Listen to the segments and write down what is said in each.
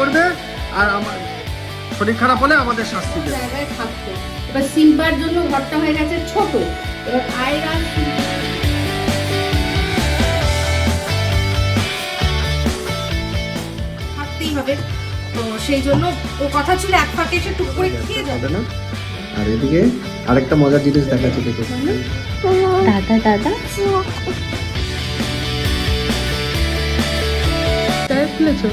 করবে আর আমার শরীর খারাপ হলে আমাদের শাস্তি দেবে। জায়গায় থাকতো। এবার সিম্বার জন্য ঘরটা হয়ে গেছে ছোট। এবার আয়রা থাকতেই হবে। তো সেই জন্য ও কথা ছিল এক ফাঁকে এসে টুক করে খেয়ে যাবে। না। আর এদিকে আরেকটা মজার জিনিস দেখাচ্ছি দেখো। দাদা দাদা। টায়ার খুলেছো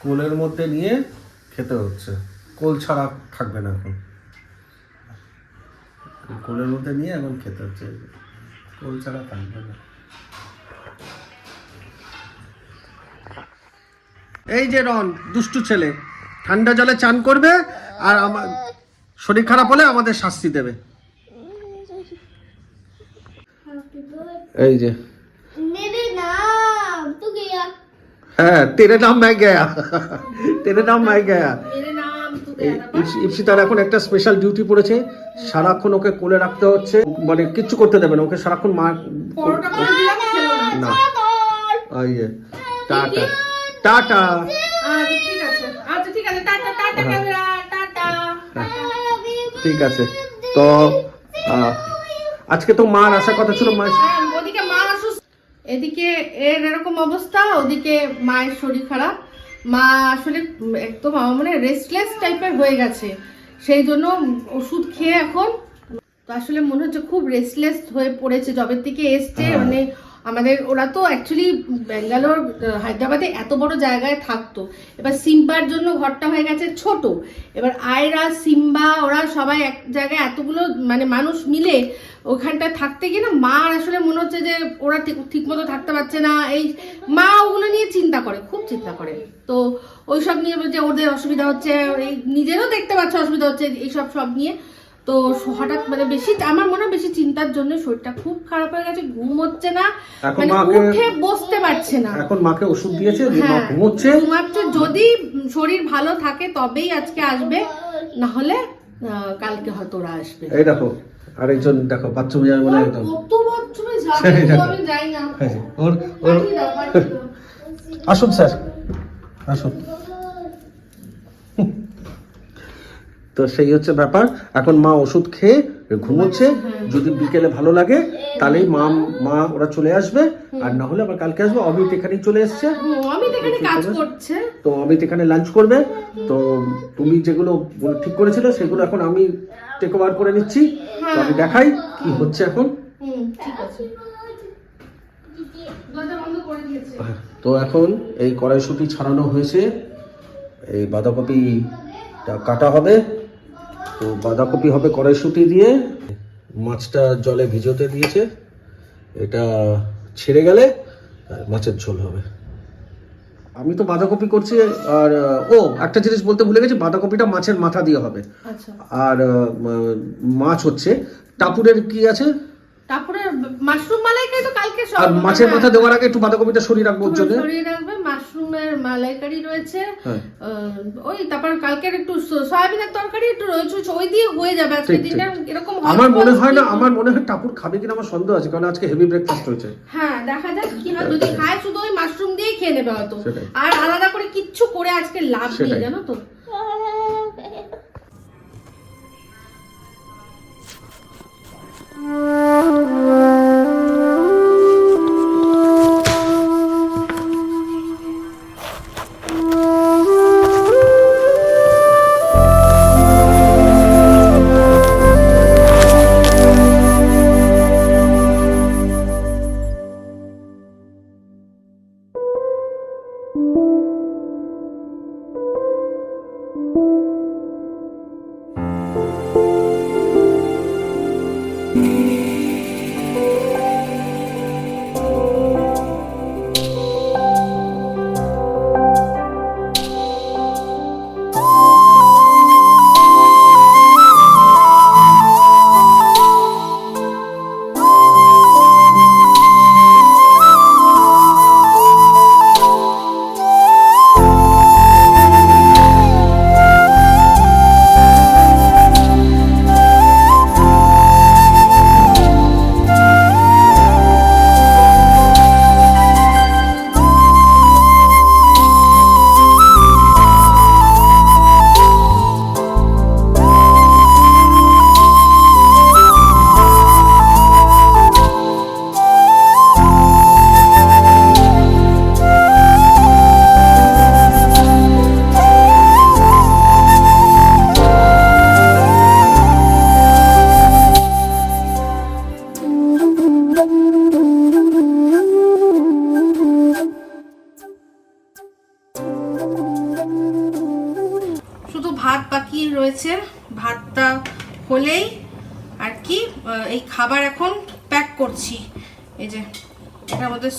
কোলের মধ্যে নিয়ে খেতে হচ্ছে। কোল ছাড়া থাকবে না এখন। কোলের মধ্যে নিয়ে এখন খেতে হচ্ছে। কোল ছাড়া থাকবে না এই যে রন দুষ্টু ছেলে ঠান্ডা জলে চান করবে আর আমার শরীর খারাপ হলে আমাদের শাস্তি দেবে এই যে मेरे नाम तू गया হ্যাঁ তেরে নাম मैं गया তেরে নাম मैं गया মেরে নাম তু এই ইপস- ইপসিতার এখন একটা স্পেশাল ডিউটি পড়েছে। সারাক্ষণ ওকে কোলে রাখতে হচ্ছে। মানে কিচ্ছু করতে দেবে না। ওকে সারাক্ষণ মা না। এই টাটা। টাটা। আচ্ছা ঠিক আছে। আচ্ছা টাটা টাটা ক্যামেরা। টাটা। ঠিক আছে। তো আজকে তো মার আসার কথা ছিল মা হ্যাঁ, ওদিকে মা অসুস্থ এদিকে এর এরকম অবস্থা ওদিকে মায়ের শরীর খারাপ। মা আসলে একদম আমার মানে রেস্টলেস টাইপের হয়ে গেছে। সেই জন্য ওষুধ খেয়ে এখন তো আসলে মনে হচ্ছে খুব রেস্টলেস হয়ে পড়েছে। জবের থেকে এসছে মানে আমাদের, ওরা তো অ্যাকচুয়ালি ব্যাঙ্গালোর হায়দ্রাবাদে এত বড় জায়গায় থাকতো। এবার সিম্বার জন্য ঘরটা হয়ে গেছে ছোট। এবার আয়রা, সিম্বা, ওরা সবাই এক জায়গায় এতগুলো মানে মানুষ মিলে ওখানটা থাকতে গিয়ে না মা আসলে মনে হচ্ছে যে ওরা ঠিক ঠিক মতো থাকতে পারছে না। এই মা ওগুলো নিয়ে চিন্তা করে, খুব চিন্তা করে। তো ওইসব নিয়ে যে ওদের অসুবিধা হচ্ছে। এই নিজেরও দেখতে পাচ্ছে অসুবিধা হচ্ছে, এইসব সব নিয়ে। তো হঠাৎ মানে বেশি আমার মনে হয় বেশি চিন্তার জন্য শরীরটা খুব খারাপ হয়ে গেছে ঘুম হচ্ছে না মানে উঠে বসতে পারছে না। এখন মাকে ওষুধ দিয়েছে হ্যাঁ ঘুমোচ্ছে। ঘুমাচ্ছে যদি শরীর ভালো থাকে তবেই আজকে আসবে না হলে কালকে হয়তো ওরা আসবে। এই দেখো আরেকজন দেখো বাচ্চা মানে একদম। কত বাথরুমে যাবে আমি যাই না। ওর। আসুন স্যার। আসুন। তো সেই হচ্ছে ব্যাপার। এখন মা ওষুধ খেয়ে ঘুমোচ্ছে। যদি বিকেলে ভালো লাগে তাহলেই মা মা ওরা চলে আসবে। আর না হলে আবার কালকে আসবে। অমিত এখানেই চলে এসছে। এখানে তো অমিত এখানে লাঞ্চ করবে। তো তুমি যেগুলো ঠিক করেছিলে সেগুলো এখন আমি টেক ওভার করে নিচ্ছি। তো আমি দেখাই কি হচ্ছে এখন। দিয়েছে। তো এখন এই কড়াইশুটি ছাড়ানো হয়েছে। এই বাঁধাকপিটা কাটা হবে। তো বাঁধাকপি হবে কড়াইশুঁটি দিয়ে। মাছটা জলে ভিজোতে দিয়েছে। এটা ছেড়ে গেলে আর মাছের ঝোল হবে। আমি তো বাঁধাকপি করছি আর ও একটা জিনিস বলতে ভুলে গেছি বাঁধাকপিটা মাছের মাথা দিয়ে হবে। আচ্ছা। আর মাছ হচ্ছে। টাপুরের কি আছে? তারপরে মাশরুম মালাইকারি তো কালকে সব আর মাছের মাথা দেওয়ার আগে একটু বাঁধাকপিটা সরিয়ে রাখব ওর জন্য। সরিয়ে রাখবে মাশরুমের মালাইকারি রয়েছে। হ্যাঁ। ওই তারপর কালকের একটু সয়াবিনের তরকারি একটু রয়েছে ওই দিয়ে হয়ে যাবে আজকে এরকম আমার মনে হয় না আমার মনে হয় ঠাকুর খাবে কিনা আমার সন্দেহ আছে কারণ আজকে হেভি ব্রেকফাস্ট হয়েছে। হ্যাঁ দেখা যাক কি হয়। হ্যাঁ। যদি খায় শুধু ওই মাশরুম দিয়ে খেয়ে নেবে হয়তো। আর আলাদা করে কিচ্ছু করে আজকে লাভ নেই জানো তো। Oh.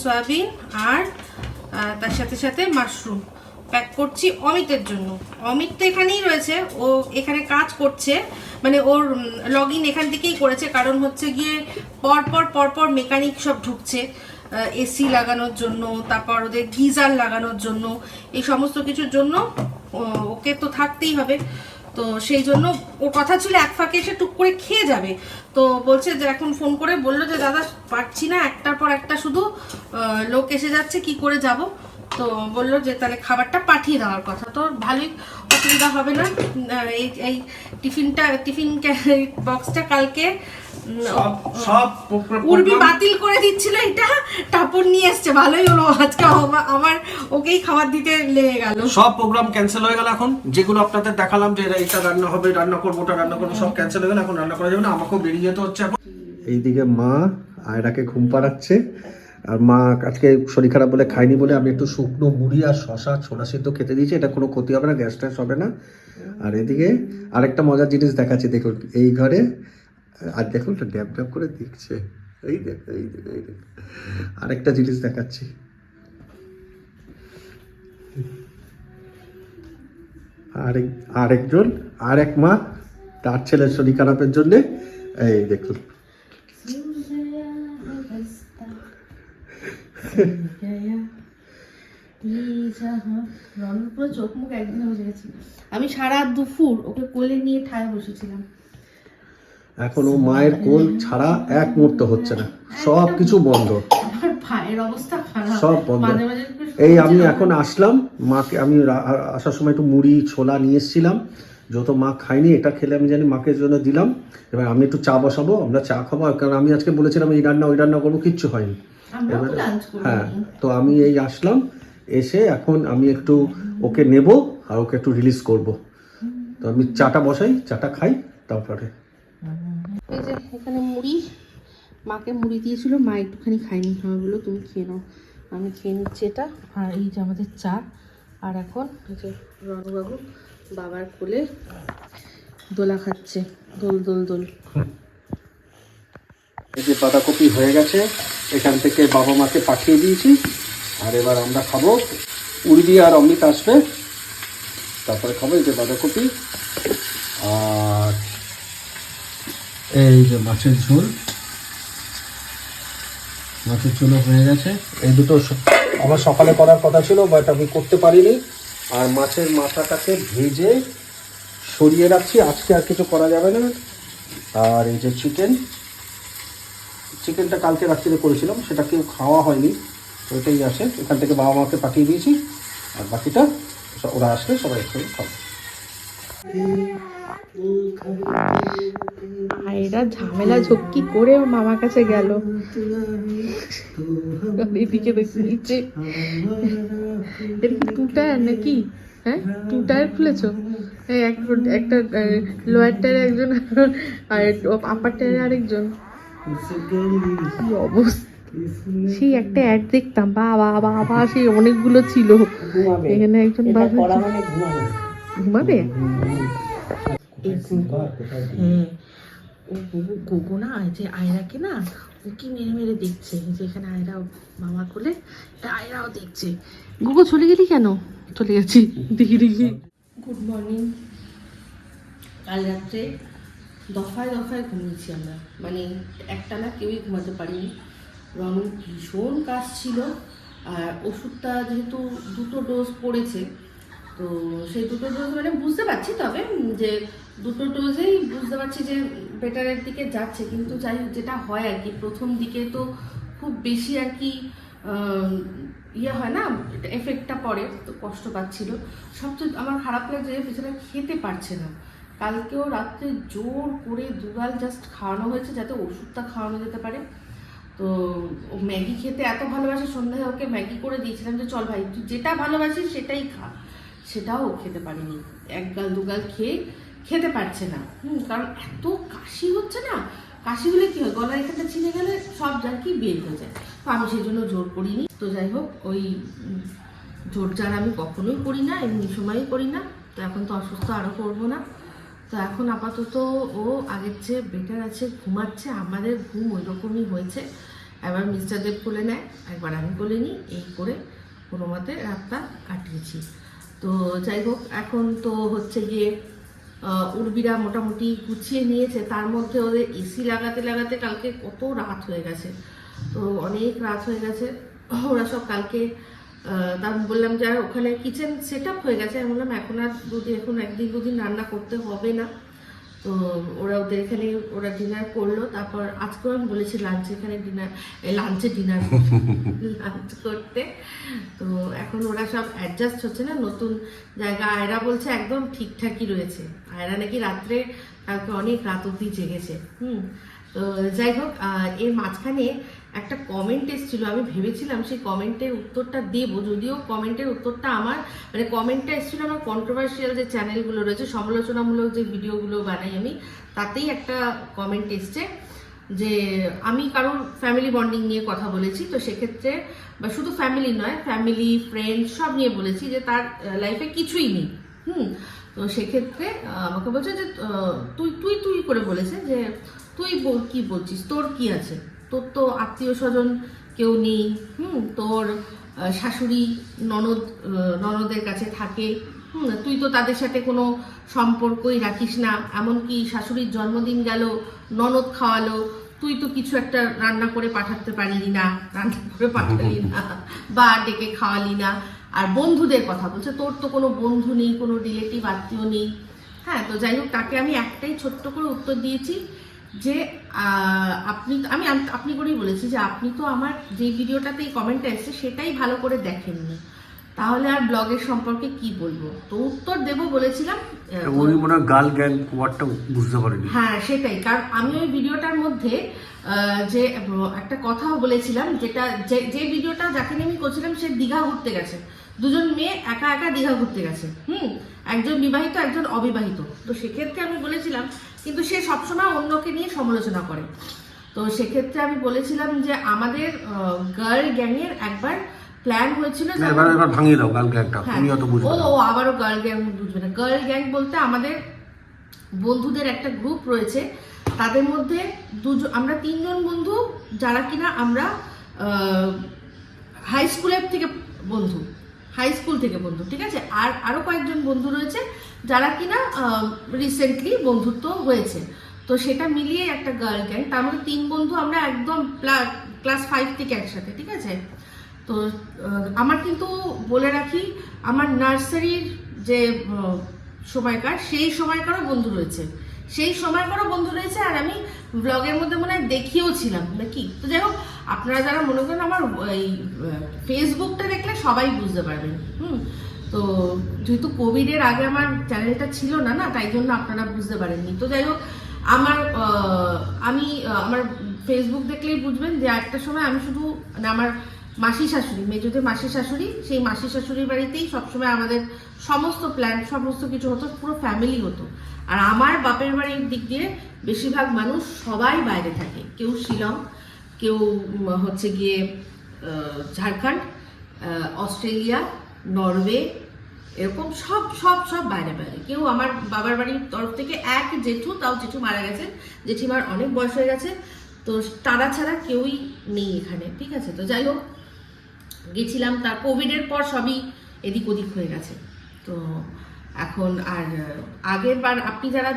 সয়াবিন আর তার সাথে সাথে মাশরুম। প্যাক করছি অমিতের জন্য। অমিত তো এখানেই রয়েছে। ও এখানে কাজ করছে। মানে ওর লগ ইন এখান থেকেই করেছে। কারণ হচ্ছে গিয়ে পরপর পরপর মেকানিক সব ঢুকছে। এসি লাগানোর জন্য, তারপর ওদের গিজার লাগানোর জন্য। এই সমস্ত কিছুর জন্য ওকে তো থাকতেই হবে। তো সেই জন্য ওর কথা ছিল এক ফাঁকে এসে টুক করে খেয়ে যাবে। তো বলছে যে এখন ফোন করে বলল যে, দাদা, পারছি না। একটার পর একটা শুধু লোক এসে যাচ্ছে, কি করে যাব? তো বলল যে, তাহলে খাবারটা পাঠিয়ে দেওয়ার কথা। তো ভালোই অসুবিধা হবে না। এই এই টিফিনটা, টিফিন বক্সটা কালকে সব সব উর্বি বাতিল করে দিচ্ছিল এটা টাপর নিয়ে এসছে ভালোই হলো আজকে আমার ওকেই খাবার দিতে লেগে গেল। সব প্রোগ্রাম ক্যান্সেল হয়ে গেল এখন। যেগুলো আপনাদের দেখালাম যে এটা রান্না হবে রান্না করব ওটা রান্না করব সব ক্যান্সেল হয়ে গেল এখন রান্না করা যাবে না আমাকেও বেরিয়ে যেতে হচ্ছে এখন। এইদিকে মা আয়রাকে ঘুম পাড়াচ্ছে আর মা আজকে শরীর খারাপ বলে খায়নি বলে আমি একটু শুকনো মুড়ি আর শশা ছোলা সিদ্ধ খেতে দিয়েছি এটা কোনো ক্ষতি হবে না গ্যাস ট্যাস হবে না। আর এদিকে আরেকটা মজার জিনিস দেখাচ্ছি দেখুন এই ঘরে আর দেখুন তো, ড্যাব ড্যাব করে দেখছে। এই দেখ এই দেখ এই দেখ। আরেকটা জিনিস দেখাচ্ছি। আরেক, আরেকজন, আরেক মা তার ছেলের শরীর খারাপের জন্যে, এই দেখুন। আমি সারা দুপুর ওকে কোলে নিয়ে ঠায় বসেছিলাম। এখন ও মায়ের কোল ছাড়া এক মুহূর্ত হচ্ছে না। সব কিছু বন্ধ সব বন্ধ। এই আমি এখন আসলাম। মাকে আমি আসার সময় একটু মুড়ি ছোলা নিয়ে এসেছিলাম। যত মা খাইনি এটা খেলে আমি জানি মাকে জন্য দিলাম। এবার আমি একটু চা বসাবো আমরা চা খাব। কারণ আমি আজকে বলেছিলাম এই রান্না ওই রান্না করব কিচ্ছু হয়নি। এবারে- হ্যাঁ তো আমি এই আসলাম। এসে এখন আমি একটু ওকে নেব আর ওকে একটু রিলিজ করব। তো আমি চাটা বসাই চাটা খাই তারপরে এই যে এখানে মুড়ি, মাকে মুড়ি দিয়েছিল, মা একটুখানি খাইনি আমি বলল, তুমি খেয়ে নাও। আমি খেয়ে নিচ্ছি এটা। আর এই যে আমাদের চা। আর এখন এই যে রণবাবু বাবার কোলে দোলা খাচ্ছে। দোল দোল দোল। এই যে বাঁধাকপি হয়ে গেছে, এখান থেকে বাবা মাকে পাঠিয়ে দিয়েছি। আর এবার আমরা খাব উর্বি আর অমৃত আসবে। তারপরে খাব এই যে বাঁধাকপি। আর এই যে মাছের ঝোল। মাছের ঝোলও হয়ে গেছে। এই দুটো আমার সকালে করার কথা ছিল বাট আমি করতে পারিনি। আর মাছের মাথাটাকে ভেজে সরিয়ে রাখছি। আজকে আর কিছু করা যাবে না। আর এই যে চিকেন চিকেনটা কালকে রাত্রিরে করেছিলাম। সেটা কেউ খাওয়া হয়নি। তো এটাই আসে এখান থেকে বাবা মাকে পাঠিয়ে দিয়েছি। আর বাকিটা ওরা আসলে সবাই একসঙ্গে খাব। আর এরা ঝামেলা ঝক্কি করে ওর মামার কাছে গেল। এদিকে দেখতে নিচে। এটা কি টু টায়ার নাকি? হ্যাঁ? টু টায়ার খুলেছো? এই এক- একটা লোয়ার টায়ারে একজন আর আপার টায়ারে আরেকজন। কি অবস্থা? সেই একটা অ্যাড দেখতাম। বাবা বাবা সেই অনেকগুলো ছিল। এখানে একজন বাবা ঘুমাবে? এই গুগু হ্যাঁ ও গুগু গুগু না এই যে আয়রাকে না ও কি মেরে মেরে দেখছে এই যে এখানে আয়রা মামা কোলে আয়রাও দেখছে। গুগু চলে গেলি কেন? চলে গেছি দেখি দেখি। গুড মর্নিং কাল রাত্রে দফায় দফায় ঘুমিয়েছি আমরা। মানে একটা না কেউই ঘুমাতে পারিনি। রং ভীষণ কাজ ছিল আর ওষুধটা যেহেতু দুটো ডোজ পড়েছে তো সেই দুটো ডোজ মানে বুঝতে পারছি তবে যে দুটো ডোজেই বুঝতে পারছি যে বেটারের দিকে যাচ্ছে। কিন্তু যাই যেটা হয় আর কি, প্রথম দিকে তো খুব বেশি আর কি ইয়ে হয় না এফেক্টটা পড়ে, তো কষ্ট পাচ্ছিল। সবচেয়ে আমার খারাপ লাগছে বেচারা খেতে পারছে না। কালকেও রাত্রে জোর করে দুগাল জাস্ট খাওয়ানো হয়েছে যাতে ওষুধটা খাওয়ানো যেতে পারে। তো ও ম্যাগি খেতে এত ভালোবাসে, সন্ধ্যায় ওকে ম্যাগি করে দিয়েছিলাম যে, চল ভাই, তুই যেটা ভালোবাসিস সেটাই খা। সেটাও খেতে পারেনি। এক গাল দুগাল খেয়ে খেতে পারছে না। হুম, কারণ এত কাশি হচ্ছে না? কাশি হলে কি হয়? গলার এখানটা ছিঁড়ে গেলে সব যা কি বের হয়ে যায়। তো আমি সেই জন্য জোর করিনি। তো যাই হোক, ওই জোর জার আমি কখনোই করি না, এমনি সময়ই করি না। তো এখন তো অসুস্থ আরও করব না। তো এখন আপাতত ও আগের চেয়ে বেটার আছে, ঘুমাচ্ছে। আমাদের ঘুম ওই রকমই হয়েছে। একবার মিস্টার দেব কোলে নেয়। একবার আমি কোলে নিই, এই করে কোনো মতে রাতটা কাটিয়েছি। তো যাই হোক এখন তো হচ্ছে গিয়ে উর্বিরা মোটামুটি গুছিয়ে নিয়েছে। তার মধ্যে ওদের এসি লাগাতে লাগাতে কালকে কত রাত হয়ে গেছে। তো অনেক রাত হয়ে গেছে। ওরা সব কালকে তার বললাম যে আর ওখানে কিচেন সেট হয়ে গেছে। আমি বললাম, এখন আর দুদিন, এখন একদিন দুদিন রান্না করতে হবে না। তো ওরা ওদের এখানে ওরা ডিনার করল, তারপর আজকেও আমি বলেছি লাঞ্চে এখানে ডিনার লাঞ্চে ডিনার লাঞ্চ করতে। তো এখন ওরা সব অ্যাডজাস্ট হচ্ছে না, নতুন জায়গা। আয়রা বলছে একদম ঠিকঠাকই রয়েছে। আয়রা নাকি রাত্রে, কালকে অনেক রাত অব্দি জেগেছে। হুম। তো যাই হোক এর মাঝখানে একটা কমেন্ট এসেছিল, আমি ভেবেছিলাম সেই কমেন্টের উত্তরটা দেবো, যদিও কমেন্টের উত্তরটা আমার মানে কমেন্টটা এসেছিল আমার কন্ট্রোভার্সিয়াল যে চ্যানেলগুলো রয়েছে, সমালোচনামূলক যে ভিডিওগুলো বানাই আমি, তাতেই একটা কমেন্ট এসছে যে আমি কারোর ফ্যামিলি বন্ডিং নিয়ে কথা বলেছি, তো সেক্ষেত্রে বা শুধু ফ্যামিলি নয় ফ্যামিলি ফ্রেন্ড সব নিয়ে বলেছি যে তার লাইফে কিছুই নেই, হুম? তো সেক্ষেত্রে আমাকে বলছে যে তুই তুই তুই করে বলেছে যে, তুই কি বলছিস, তোর কি আছে? তোর তো আত্মীয় স্বজন কেউ নেই হুম তোর শাশুড়ি ননদ ননদের কাছে থাকে হুম তুই তো তাদের সাথে কোনো সম্পর্কই রাখিস না এমনকি শাশুড়ির জন্মদিন গেল ননদ খাওয়ালো তুই তো কিছু একটা রান্না করে পাঠাতে পারলি না রান্না করে পাঠালি না বা ডেকে খাওয়ালি না আর বন্ধুদের কথা বলছে তোর তো কোনো বন্ধু নেই কোনো রিলেটিভ আত্মীয় নেই হ্যাঁ তো যাই হোক তাকে আমি একটাই ছোট্ট করে উত্তর দিয়েছি যে আহ, আপনি আমি আপনি করেই বলেছি যে আপনি তো আমার যে ভিডিওটাতে এই কমেন্টটা এসেছে সেটাই ভালো করে দেখেননি। তাহলে আর ব্লগের সম্পর্কে কি বলব? তো উত্তর দেব বলেছিলাম উনি মনে হয় গার্ল গ্যাং ওয়ার্ডটা বুঝতে পারেনি। হ্যাঁ সেটাই। কারণ আমি ওই ভিডিওটার মধ্যে আহ, যে একটা কথাও বলেছিলাম যেটা যে যে ভিডিওটা যাকে নিয়ে আমি করছিলাম সে দীঘা ঘুরতে গেছে। দুজন মেয়ে একা একা দীঘা ঘুরতে গেছে। হুম? একজন বিবাহিত একজন অবিবাহিত। তো সেক্ষেত্রে আমি বলেছিলাম কিন্তু সে সবসময় অন্যকে নিয়ে সমালোচনা করে। তো সেক্ষেত্রে আমি বলেছিলাম যে আমাদের গার্ল গ্যাংয়ের একবার প্ল্যান হয়েছিল যে এবার এবার ভাঙিয়ে দাও গার্ল গ্যাংটা হ্যাঁ। তুমি অত বুঝবে ও ও, আবারও গার্ল গ্যাং বুঝবে না। গার্ল গ্যাং বলতে আমাদের বন্ধুদের একটা গ্রুপ রয়েছে। তাদের মধ্যে দুজন আমরা তিনজন বন্ধু যারা কিনা আমরা হাই স্কুলের থেকে বন্ধু হাই স্কুল থেকে বন্ধু ঠিক আছে? আর আরও কয়েকজন বন্ধু রয়েছে। যারা কিনা রিসেন্টলি বন্ধুত্ব হয়েছে। তো সেটা মিলিয়ে একটা গার্ল গ্যাং তার মধ্যে তিন বন্ধু আমরা একদম ক্লাস ফাইভ থেকে একসাথে, ঠিক আছে? তো আমার কিন্তু বলে রাখি, আমার নার্সারির যে সময়কার, সেই সময়কারও বন্ধু রয়েছে। সেই সময়কারও বন্ধু রয়েছে আর আমি ব্লগের মধ্যে মনে হয় দেখিয়েও ছিলাম নাকি তো যাই হোক, আপনারা যারা মনে করেন আমার, এই ফেসবুকটা দেখলে সবাই বুঝতে পারবেন। হুম? তো যেহেতু কোভিডের আগে আমার চ্যানেলটা ছিল না না, তাই জন্য আপনারা বুঝতে পারেননি। তো যাই হোক, আমার আমি আমার ফেসবুক দেখলেই বুঝবেন যে একটা সময় আমি শুধু মানে আমার মাসি শাশুড়ি, মেজোতে মাসি শাশুড়ি, সেই মাসি শাশুড়ির বাড়িতেই সবসময় আমাদের সমস্ত প্ল্যান সমস্ত কিছু হতো, পুরো ফ্যামিলি হতো। আর আমার বাপের বাড়ির দিক দিয়ে বেশিরভাগ মানুষ সবাই বাইরে থাকে। কেউ শিলং, কেউ হচ্ছে গিয়ে ঝাড়খণ্ড অস্ট্রেলিয়া নরওয়ে, এরকম সব সব সব বাইরে বাইরে। কেউ আমার বাবার বাড়ির তরফ থেকে এক জেঠু, তাও জেঠু মারা গেছে। জেঠিমার অনেক বয়স হয়ে গেছে। তো তারা ছাড়া কেউই নেই এখানে, ঠিক আছে? তো যাই হোক, গেছিলাম তার কোভিডের পর সবই এদিক ওদিক হয়ে গেছে। তো এখন আর আগের বার আপনি যারা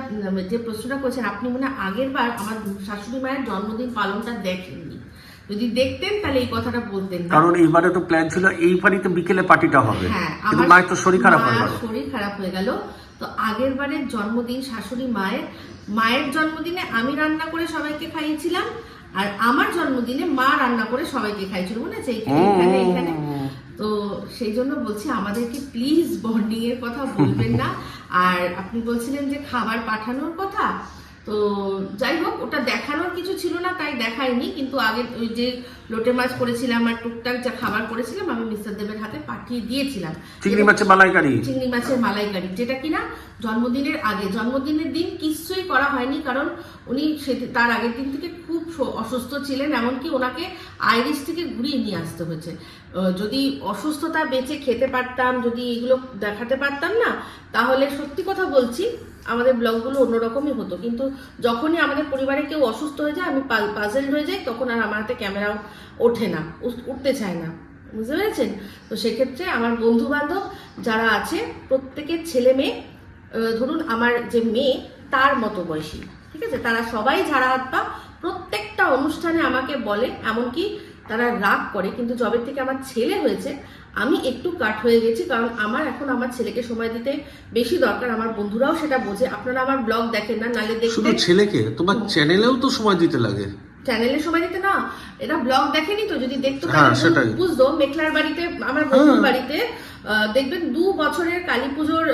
যে প্রশ্নটা করছেন, আপনি মনে হয় আগের বার আমার শাশুড়ি মায়ের জন্মদিন পালনটা দেখেননি। যদি দেখতেন তাহলে এই কথাটা বলতেন। কারণ এইবারে তো প্ল্যান ছিল এই বাড়িতে বিকেলে পার্টিটা হবে। হ্যাঁ কিন্তু আমার মায়ের তো শরীর খারাপ হয়ে গেল। শরীর খারাপ হয়ে গেল। তো আগের বারের জন্মদিন শাশুড়ি মায়ের। মায়ের জন্মদিনে আমি রান্না করে সবাইকে খাইয়েছিলাম আর আমার জন্মদিনে মা রান্না করে সবাইকে খাইয়েছিল মনে আছে এইখানে এইখানে এইখানে তো সেই জন্য বলছি আমাদেরকে প্লিজ বন্ডিং এর কথা বলবেন না। আর আপনি বলছিলেন যে খাবার পাঠানোর কথা। তো যাই হোক ওটা দেখানোর কিছু ছিল না তাই দেখায়নি কিন্তু আগে ওই যে লোটে মাছ করেছিলাম আর টুকটাক যা খাবার করেছিলাম আমি মিস্টার দেবের হাতে পাঠিয়ে দিয়েছিলাম। চিংড়ি মাছের মালাইকারি? চিংড়ি মাছের মালাইকারি যেটা কিনা জন্মদিনের আগে জন্মদিনের দিন কিছুই করা হয়নি কারণ উনি সে তার আগের দিন থেকে খুব অসুস্থ ছিলেন এমনকি ওনাকে আইরিশ থেকে ঘুরিয়ে নিয়ে আসতে হয়েছে। যদি অসুস্থতা বেঁচে খেতে পারতাম যদি এগুলো দেখাতে পারতাম না তাহলে সত্যি কথা বলছি আমাদের ব্লগগুলো অন্যরকমই হতো। কিন্তু যখনই আমাদের পরিবারে কেউ অসুস্থ হয়ে যায় আমি পাজেল হয়ে যাই তখন আর আমার হাতে ক্যামেরাও ওঠে না উঠতে চায় না। বুঝতে পেরেছেন? তো সেক্ষেত্রে আমার বন্ধু বান্ধব যারা আছে প্রত্যেকের ছেলে মেয়ে ধরুন আমার যে মেয়ে তার মতো বয়সী ঠিক আছে? তারা সবাই ঝাড়া হাত পা প্রত্যেকটা অনুষ্ঠানে আমাকে বলে এমনকি তারা রাগ করে কিন্তু জবের থেকে আমার ছেলে হয়েছে আমি একটু কাট হয়ে গেছি কারণ আমার এখন আমার ছেলেকে সময় দিতে বেশি দরকার আমার বন্ধুরাও সেটা বোঝে। আপনারা আমার ব্লগ দেখেন না নালে শুধু ছেলেকে? তোমার চ্যানেলেও তো সময় দিতে লাগে। চ্যানেলে সময় দিতে না এরা ব্লগ দেখেনি তো যদি দেখতো হ্যাঁ, বুঝতো মেঘলার বাড়িতে আমার বন্ধুর। বাড়িতে দেখবেন দু বছরের কালী পুজোর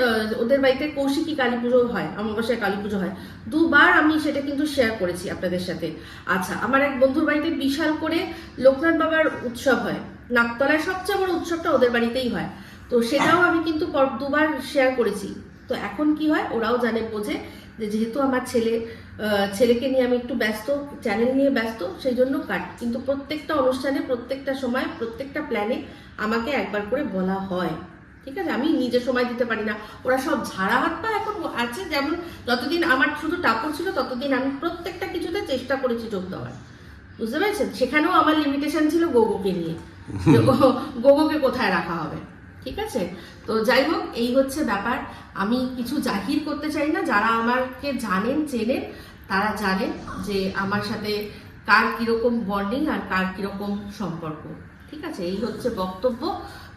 ওদের বাড়িতে কৌশিকী কালী পুজো হয় অমাবস্যায় কালী পুজো হয়। দুবার আমি সেটা কিন্তু শেয়ার করেছি আপনাদের সাথে। আচ্ছা আমার এক বন্ধুর বাড়িতে বিশাল করে লোকনাথ বাবার উৎসব হয়। নাকতলায় সবচেয়ে বড় উৎসবটা ওদের বাড়িতেই হয়। তো সেটাও আমি কিন্তু দুবার শেয়ার করেছি। তো এখন কি হয় ওরাও জানে বোঝে যে যেহেতু আমার ছেলে ছেলেকে নিয়ে আমি একটু ব্যস্ত চ্যানেল নিয়ে ব্যস্ত সেই জন্য কাট কিন্তু প্রত্যেকটা অনুষ্ঠানে প্রত্যেকটা সময় প্রত্যেকটা প্ল্যানে আমাকে একবার করে বলা হয়। ঠিক আছে? আমি নিজে সময় দিতে পারি না। ওরা সব ঝাড়া হাত পা এখন আছে যেমন যতদিন আমার শুধু টাপড় ছিল ততদিন আমি প্রত্যেকটা কিছুতে চেষ্টা করেছি যোগ দেওয়ার। বুঝতে পেরেছেন? সেখানেও আমার লিমিটেশন ছিল গোগোকে নিয়ে। গোগোকে কোথায় রাখা হবে? ঠিক আছে? তো যাই হোক এই হচ্ছে ব্যাপার। আমি কিছু জাহির করতে চাই না। যারা আমাকে জানেন চেনেন তারা জানে যে আমার সাথে কার কীরকম বন্ডিং আর কার কীরকম সম্পর্ক। ঠিক আছে? এই হচ্ছে বক্তব্য।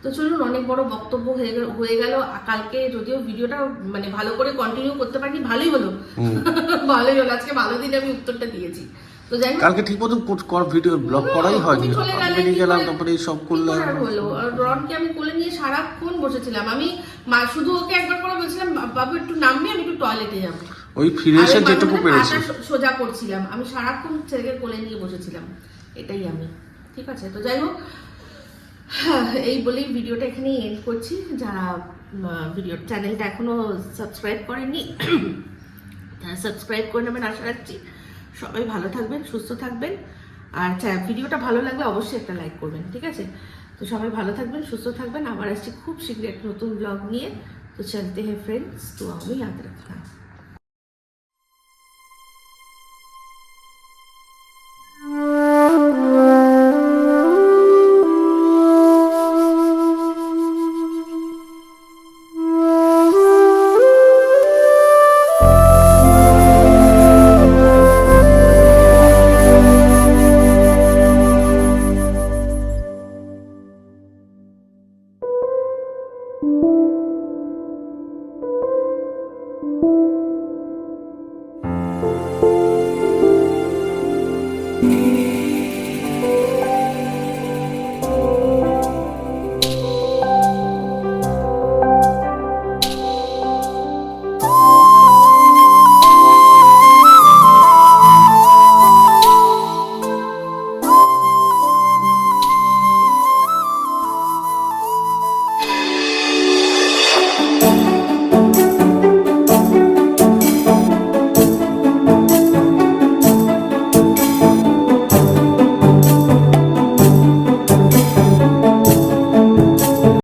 তো চলুন অনেক বড় বক্তব্য হয়ে গেল কালকে যদিও ভিডিওটা মানে ভালো করে কন্টিনিউ করতে পারিনি ভালোই হলো। ভালোই হলো। আজকে ভালো দিনে আমি উত্তরটা দিয়েছি। তো যাই কালকে ঠিক মতন কর ভিডিও ব্লগ করাই হয়নি। বেরিয়ে গেলাম তারপরে সব করলাম। হলো? আর রনকে আমি কোলে নিয়ে সারাক্ষণ বসেছিলাম। আমি মা- শুধু ওকে একবার করে বলছিলাম বাবু একটু নামবি আমি একটু টয়লেটে যাব। ওই ফিরে এসে যেটুকু মানে পেরেছি। সোজা করছিলাম। আমি সারাক্ষণ ছেলেকে কোলে নিয়ে বসেছিলাম। এটাই আমি। ঠিক আছে? তো যাই হোক এই বলেই ভিডিওটা এখানেই এন্ড করছি। যারা ভিডিও চ্যানেলটা এখনও সাবস্ক্রাইব করেনি তারা সাবস্ক্রাইব করে নেবেন আশা রাখছি। সবাই ভালো থাকবেন সুস্থ থাকবেন। আর ভিডিওটা ভালো লাগলে অবশ্যই একটা লাইক করবেন। ঠিক আছে? তো সবাই ভালো থাকবেন সুস্থ থাকবেন। আবার আসছি খুব শীঘ্রই একটা নতুন ব্লগ নিয়ে। তো চলতে হ্যাঁ ফ্রেন্ডস তো আমি ইয়াদ রাখলাম।